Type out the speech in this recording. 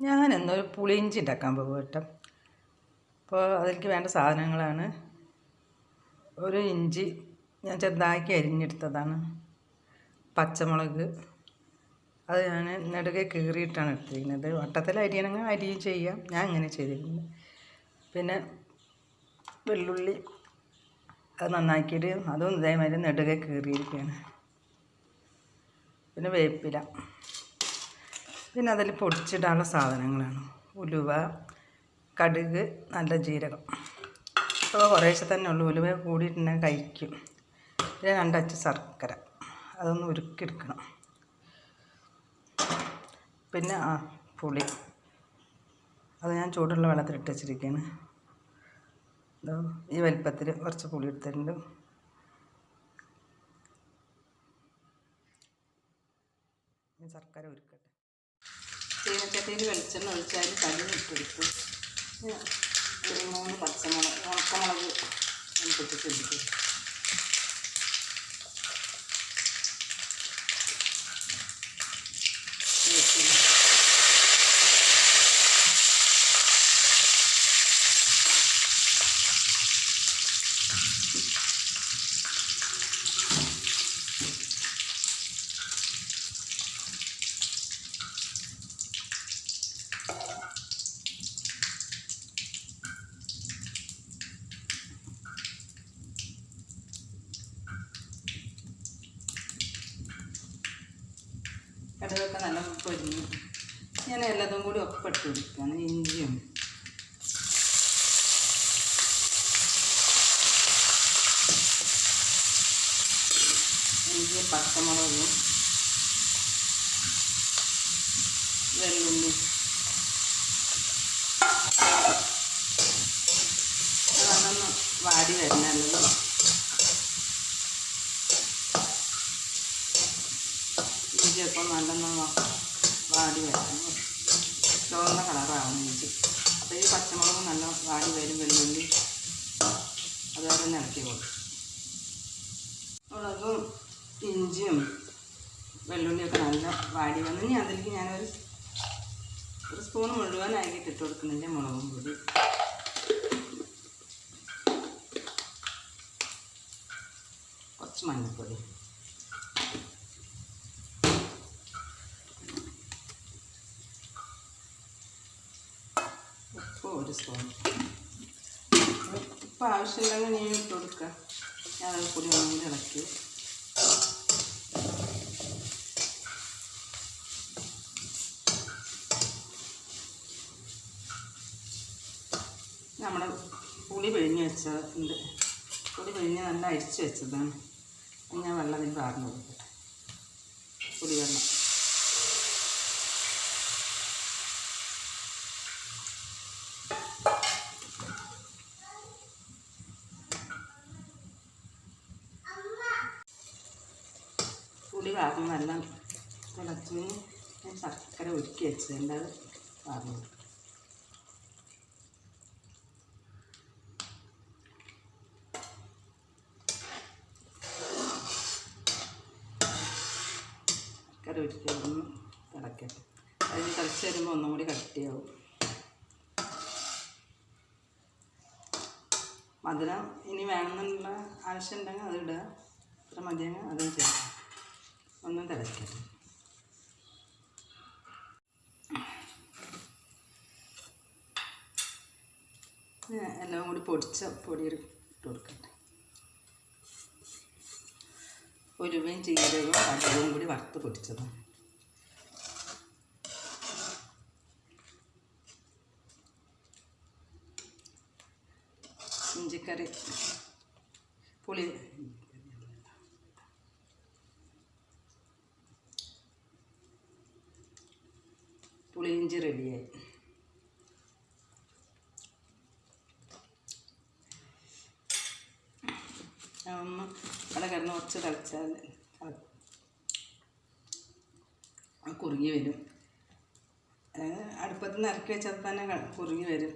ഞാൻ എന്നൊരു പുളിയിഞ്ചി ഉണ്ടാക്കാൻ പോകും കേട്ടോ. അപ്പോൾ അതിലേക്ക് വേണ്ട സാധനങ്ങളാണ്. ഒരു ഇഞ്ചി ഞാൻ ചെറുതാക്കി അരിഞ്ഞെടുത്തതാണ്. പച്ചമുളക്. അത് ഞാൻ നെടുകെ കീറിയിട്ടാണ് എടുത്തിരിക്കുന്നത്. വട്ടത്തിൽ അരിയണമെങ്കിൽ അരിയും ചെയ്യാം. ഞാൻ അങ്ങനെ ചെയ്തിരിക്കുന്നത് പിന്നെ വെള്ളുള്ളി അത് നന്നാക്കിയിട്ട് അതും ഇതേമാതിരി നെടുകെ കീറിയിരിക്കുകയാണ്. പിന്നെ വേപ്പില. പിന്നെ അതിൽ പൊടിച്ചിടാനുള്ള സാധനങ്ങളാണ്. ഉലുവ കടുക് നല്ല ജീരകം. അപ്പോൾ കുറേശ്ശെ തന്നെ ഉള്ളൂ. ഉലുവ കൂടിയിട്ടുണ്ടെങ്കിൽ കഴിക്കും. പിന്നെ രണ്ടച്ച് ശർക്കര. അതൊന്ന് ഉരുക്കിയെടുക്കണം. പിന്നെ ആ പുളി. അത് ഞാൻ ചൂടുള്ള വെള്ളത്തിൽ ഇട്ട് വെച്ചിരിക്കുകയാണ് ഈ വലിപ്പത്തിൽ കുറച്ച് പുളി എടുത്തിട്ടുണ്ട്. ശർക്കര ഉരുക്കട്ടെ. ചീനച്ചട്ടിയിൽ വെളിച്ചെണ്ണ ഒഴിച്ചാൽ കല്ലിന് ഇട്ടെടുത്തു ഒരു മൂന്ന് പച്ചമുളക് ഉണക്കമുളക് പൊട്ടിച്ചെടുത്തു കടുകൊക്കെ നല്ല പൊരിഞ്ഞു. ഞാൻ എല്ലാതും കൂടി ഒക്കെ ഇട്ട് കൊടുക്കുകയാണ് ഇഞ്ചിയും. ഇഞ്ചിയും പച്ചമുളകും വെള്ളുള്ളി അതൊന്ന് വാടി വരണല്ലോ ഇഞ്ചിയൊക്കെ നല്ലൊന്ന് വാടി വരണം ചുവന്ന കളറാവണം ഇഞ്ചി. അപ്പോൾ ഈ പച്ചമുളക് നല്ല വാടി വരും വെള്ളുള്ളി അതുപോലെ തന്നെ ഇറക്കി കൊടുക്കും. മുളകും ഇഞ്ചിയും വെള്ളുള്ളിയൊക്കെ നല്ല വാടി വന്നു. ഇനി അതിലേക്ക് ഞാനൊരു ഒരു സ്പൂൺ മുഴുവനായിട്ട് ഇട്ട് കൊടുക്കുന്നില്ല മുളകും പൊടി. കുറച്ച് മഞ്ഞൾപ്പൊടി ഉപ്പ് ഒരു സ്പൂൺ ഉപ്പ് ആവശ്യമില്ലെങ്കിൽ നീ ഇട്ട് കൊടുക്കുക ഞാൻ അത് പൊടി ഒന്നും ഇളക്കി. നമ്മുടെ പുളി പിഴിഞ്ഞ് വെച്ചതുണ്ട്. പുളി പിഴിഞ്ഞ് നല്ല അരിച്ച് വെച്ചതാണ്. ഞാൻ വെള്ളം ഇത് പാർന്ന് കൊടുക്കട്ടെ. പുളിവെള്ളം. പുളി വാർന്ന് നല്ല തിളച്ചു ഞാൻ ശർക്കര ഒരുക്കി വെച്ചതിന്റെ അത് വാർന്നു ശർക്കര ഒരുക്കി തിളക്കട്ടെ അതിന് തിളച്ച് വരുമ്പോൾ ഒന്നും കൂടി കട്ടിയാവും. മധുരം ഇനി വേണമെന്നുള്ള ആവശ്യം ഉണ്ടെങ്കിൽ അത് ഇത്ര മതിയെങ്കിൽ അതും ചെയ്യാം. ഒന്നും തിളക്കട്ടെ എല്ലാം കൂടി പൊടിച്ച പൊടി ഇട്ട് കൊടുക്കട്ടെ. ഉരുവയും ജീരകവും കടുകും കൂടി വറുത്ത് പൊടിച്ചതാണ് ഇഞ്ചിക്കറി പുളി പുളിയിഞ്ചി റെഡിയായി. ഒന്ന് അവിടെ കിടന്ന് കുറച്ച് തിളച്ചാൽ കുറുകി വരും. അടുപ്പത്ത് നിന്ന് ഇറക്കി വെച്ചാൽ തന്നെ കുറുകി വരും.